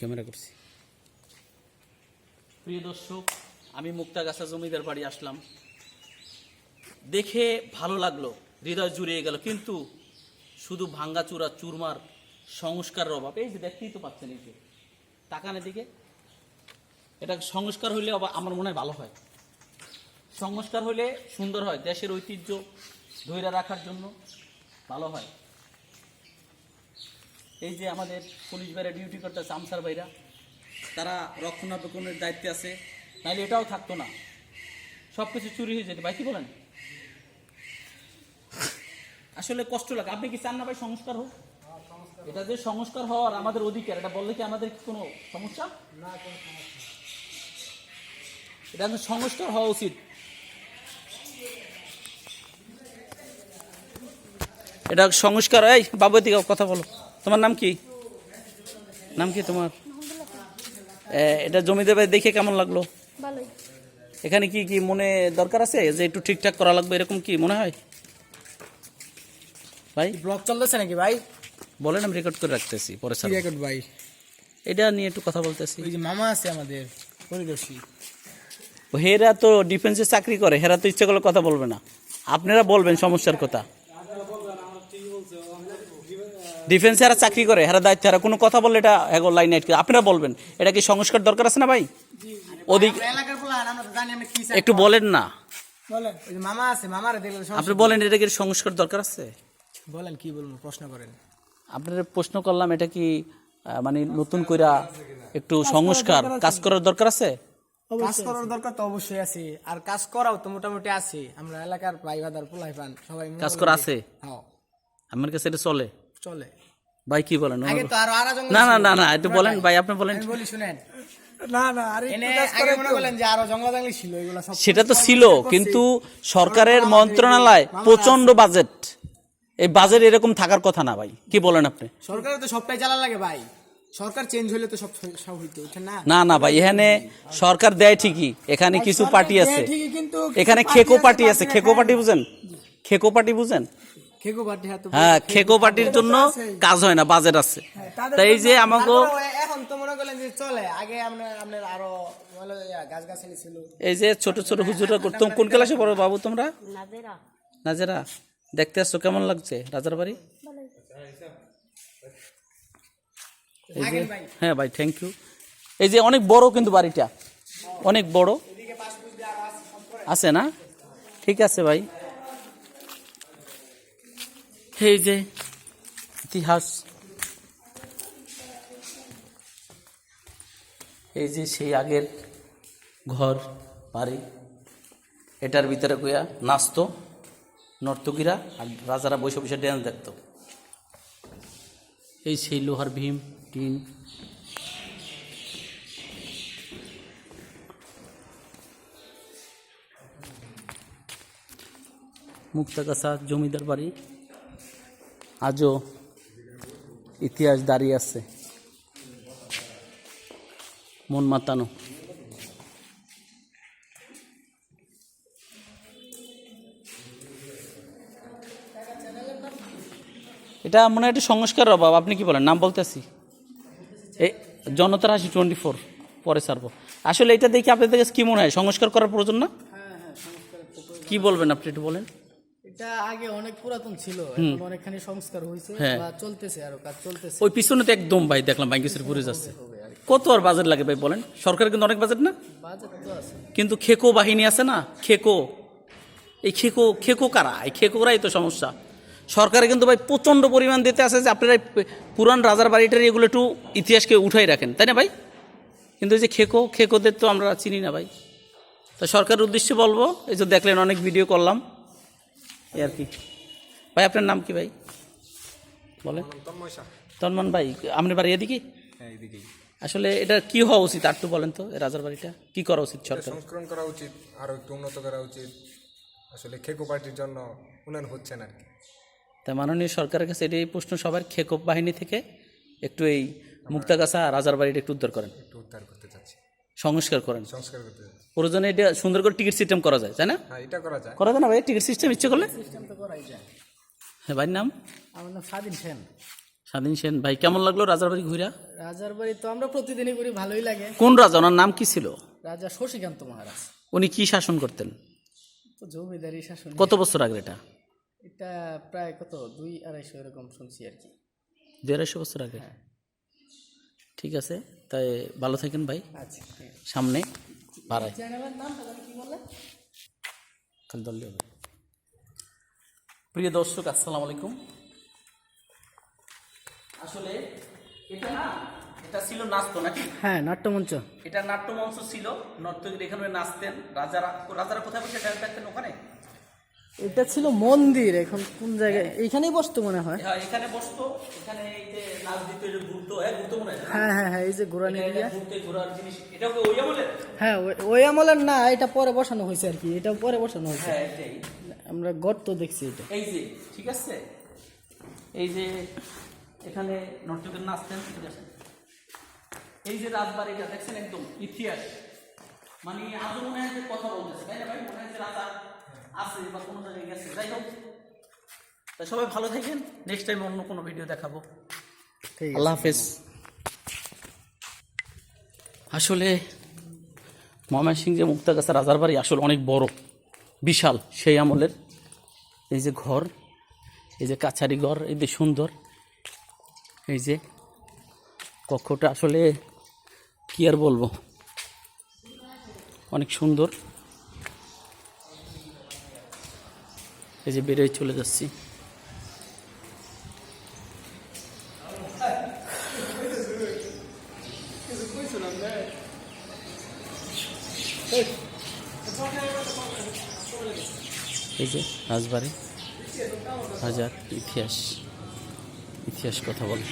Camera করছি। প্রিয় দর্শক আমি মুক্তাগাছা জমিদার বাড়ি আসলাম। দেখে ভালো লাগল হৃদয় জুড়িয়ে গেল কিন্তু শুধু ভাঙ্গাচুরা চুরমার সংস্কারের অভাব। এই যে দেখতেই তো পাচ্ছেন এই যে তাকানের দিকে এটা সংস্কার হইলে আমার মনে হয় ভালো হয়। সংস্কার হইলে সুন্দর হয় দেশের ঐতিহ্য ধৈর্য রাখার জন্য ভালো হয়। এই যে আমাদের পুলিশ বাইরা ডিউটি করতেছে আমসার বাইরা তারা রক্ষণাবেক্ষণের দায়িত্বে আছে নাহলে এটাও থাকতো না। সব কিছু চুরি হয়ে যেত। ভাই কি বলেন? আসলে কষ্ট লাগে। আপনি কি চান না ভাই সংস্কার হোক? এটা যে সংস্কার হওয়ার আমাদের অধিকার এটা বললে কি আমাদের কি কোনো সমস্যা? এটা সংস্কার হওয়া উচিত। এটা সংস্কার। এই বাবু দিকে কথা বলো। তোমার নাম কি? নাম কি তোমার? এ, এটা জমিদার বাড়ি দেখে কেমন লাগল? এখানে কি কি মনে দরকার আছে যে একটু ঠিকঠাক করা লাগবে এরকম কি মনে হয়? ভাই? ব্লগ চলতেছে নাকি ভাই? বলেন আমি রেকর্ড করে রাখতেছি পরে রেকর্ড ভাই? এটা নিয়ে একটু কথা বলতেছি। ওই যে মামা আছে আমাদের পরিদর্শী। ও হেরা তো ডিফেন্সে চাকরি করে হেরা তো ইচ্ছে করলে কথা বলবে না। আপনারা বলবেন সমস্যার কথা। ডিফেন্সে এরা চাকরি করে হেরা দায়িত্ব হেরা কোনো কথা বললে এটা এগো লাইন আটকে আপনারা বলবেন এটা কি সংস্কার দরকার আছে না ভাই? ওদিক আমরা এলাকার বলা আমরা তো জানি আমরা কি চাই। একটু বলেন না। বলেন ওই যে মামা আছে মামারে আপনি বলেন এটা কি সংস্কার দরকার আছে? বলেন কি বলব প্রশ্ন করেন। আপনার প্রশ্ন করলাম এটা কি মানে নতুন কইরা একটু সংস্কার কাজ করার দরকার আছে? কাজ করার দরকার তো অবশ্যই আছে আর কাজ করাও তো মোটামুটি আছে। আমরা এলাকার ভাই বাদার পোলাই পান সবাই কাজ করা আছে? হ্যাঁ। আমার কাছে এটা চলে। চলে। ভাই কি বলেন? আগে তো আরও আরও জঙ্গল না না না না একটু বলেন ভাই আপনি বলেন। আমি বলি শুনেন। না না আরে আগে মনে করলেন যে আরও জঙ্গল জঙ্গলি ছিল এগুলো সব সেটা তো ছিল কিন্তু সরকারের মন্ত্রণালয় প্রচণ্ড বাজেট এই বাজেট এরকম থাকার কথা না ভাই কি বলেন আপনি? সরকারের তো সবটাই চালা লাগে ভাই। সরকার চেঞ্জ হলে তো সব সব হইতো না? না না ভাই এখানে সরকার দেয় ঠিকই এখানে কিছু পার্টি আছে। এখানে খেকো পার্টি আছে খেকো পার্টি বুঝেন? খেকো পার্টি বুঝেন? হ্যাঁ খেকো পার্টির জন্য কাজ হয় না বাজেট আছে। তাই এই যে আমাকে এখন তো মনে করলেন যে চলে আগে আপনার আরও গাছ গাছালি ছিল। এই যে ছোট ছোট হুজুরা করতাম কোন ক্লাসে পড়ো বাবু তোমরা? নাজেরা। নাজেরা। দেখতে আসছো কেমন লাগছে? রাজার বাড়ি? এই যে হ্যাঁ ভাই থ্যাংক ইউ এই যে অনেক বড় কিন্তু বাড়িটা। অনেক বড়। আছে না? ঠিক আছে ভাই। এই যে ইতিহাস এই যে সেই আগের ঘর, বাড়ি, এটার ভিতরে কইয়া নাচতো নর্তকীরা আর রাজারা বসে বসে ড্যান্স দেখত। এই সেই লোহার ভীম, টিন। মুক্তাগাছা জমিদার বাড়ি। আজও ইতিহাস দাঁড়িয়ে আছে। মন মাতানো। এটা মনে হয় একটা সংস্কারের অভাব। আপনি কি বলেন? নাম বলতেছি। এই জনতার হাসি টোয়েন্টি ফোর পরে ছাড়বো। আসলে এটা দেখে আপনাদের কাছে কি মনে হয়? সংস্কার করার প্রয়োজন না? কি বলবেন আপনি একটু বলেন? এটা আগে অনেক পুরাতন ছিল এখন অনেকখানি সংস্কার হয়েছে হ্যাঁ। বা চলতেছে আরও কাজ চলতেছে। ওই পিছনে তো একদম ভাই দেখলাম ব্যাংকের পুরে যাচ্ছে। কত আর বাজেট লাগে ভাই বলেন? সরকার কিন্তু অনেক বাজেট না? বাজেট তো আছে। কিন্তু খেকো বাহিনী আছে না? খেকো। এই খেকো খেকো কারা? এই খেকোরাই তো সমস্যা। সরকারে কিন্তু ভাই প্রচণ্ড পরিমাণ দিতে আছে যে আপনারা পুরান রাজার বাড়িটার এগুলো একটু ইতিহাসকে উঠাই রাখেন তাই না ভাই? কিন্তু এই যে খেকো খেকোদের তো আমরা চিনি না ভাই। তো সরকারের উদ্দেশ্যে বলব এই যে দেখলেন অনেক ভিডিও করলাম। এই আর কি। ভাই আপনার নাম কি ভাই? বলেন। তন্মন ভাই আপনার বাড়ি এদিকে? হ্যাঁ আসলে এটা কি হওয়া উচিত আর একটু বলেন তো রাজার বাড়িটা? কি করা উচিত সরকার? সংস্করণ করা উচিত আরও একটু উন্নত করা উচিত। আসলে খেকো পার্টির জন্য উন্নয়ন হচ্ছে না আর কি। তাই মাননীয় সরকারের কাছে এটাই প্রশ্ন সবার খেকোপ বাহিনী থেকে একটু এই মুক্তাগাছা রাজার বাড়িটা একটু উদ্ধার করেন। একটু উদ্ধার করতে সংস্কার করেন। সংস্কার করতে প্রয়োজনে এটা সুন্দর করে টিকিট সিস্টেম করা যায় তাই না? হ্যাঁ এটা করা যায়। করা যায় না ভাই? টিকিট সিস্টেম ইচ্ছে করলে? সিস্টেম তো করাই যায়। হ্যাঁ ভাইয়ের নাম? আমার নাম স্বাধীন সেন। স্বাধীন সেন। ভাই কেমন লাগল রাজার বাড়ি ঘুরা? রাজার বাড়ি তো আমরা প্রতিদিনই করি ভালোই লাগে। কোন রাজা? ওনার নাম কি ছিল? রাজা শশীকান্ত মহারাজ। উনি কি শাসন করতেন? তো জমিদারি শাসন। কত বছর আগে এটা? এটা প্রায় কত? দুই আড়াইশো এরকম শুনছি আর কি। দেড় আড়াইশো বছর আগে? ঠিক আছে? তাই ভালো থাকেন ভাই। আচ্ছা। সামনে বাড়াই প্রিয় দর্শক আসসালামু আলাইকুম। আসলে এটা না এটা ছিল নাচতো নাকি? হ্যাঁ নাট্যমঞ্চ। এটা নাট্যমঞ্চ ছিল। নর্তকীর এখানে নাচতেন। রাজারা রাজারা কোথায় বসে থাকতেন ওখানে? এটা ছিল মন্দির এখন কোন জায়গায়? এইখানেই বসতো মনে হয়? হ্যাঁ এখানে বসতো। এখানে এই যে নাচ দিত এই যে ঘুরতো। হ্যাঁ ঘুরতো মনে হয় হ্যাঁ হ্যাঁ হ্যাঁ এই যে ঘোরানি এটা এরিয়া। ঘুরতে ঘোরার জিনিস। এটাও কি ওইয়া বলে হ্যাঁ ওই- ওই আমলের না এটা পরে বসানো হয়েছে আর কি। এটা পরে বসানো হয়েছে। হ্যাঁ এটাই। আমরা গর্ত দেখছি এটা। এই যে ঠিক আছে? এই যে এখানে নর্তকীর নাচতেন ঠিক আছে? এই যে রাজবাড়িটা দেখছেন একদম ইতিহাস? মানে আজও মনে হয় যে কথা বলতেছে তাই না ভাই? মনে হয় যে রাজা আছে বা কোনো জায়গায় গেছে। যাই হোক তা সবাই ভালো থাকেন। নেক্সট টাইম অন্য কোনো ভিডিও দেখাবো। আল্লাহ হাফেজ। আসলে ময়মনসিং যে মুক্তাগাছা রাজার বাড়ি আসলে অনেক বড় বিশাল সেই আমলের। এই যে ঘর এই যে কাছারি ঘর এই যে সুন্দর। এই যে কক্ষটা আসলে কি আর বলব? অনেক সুন্দর। এই যে বেরোয় চলে যাচ্ছি। এই যে রাজবাড়ি হাজার ইতিহাস ইতিহাস কথা বলে।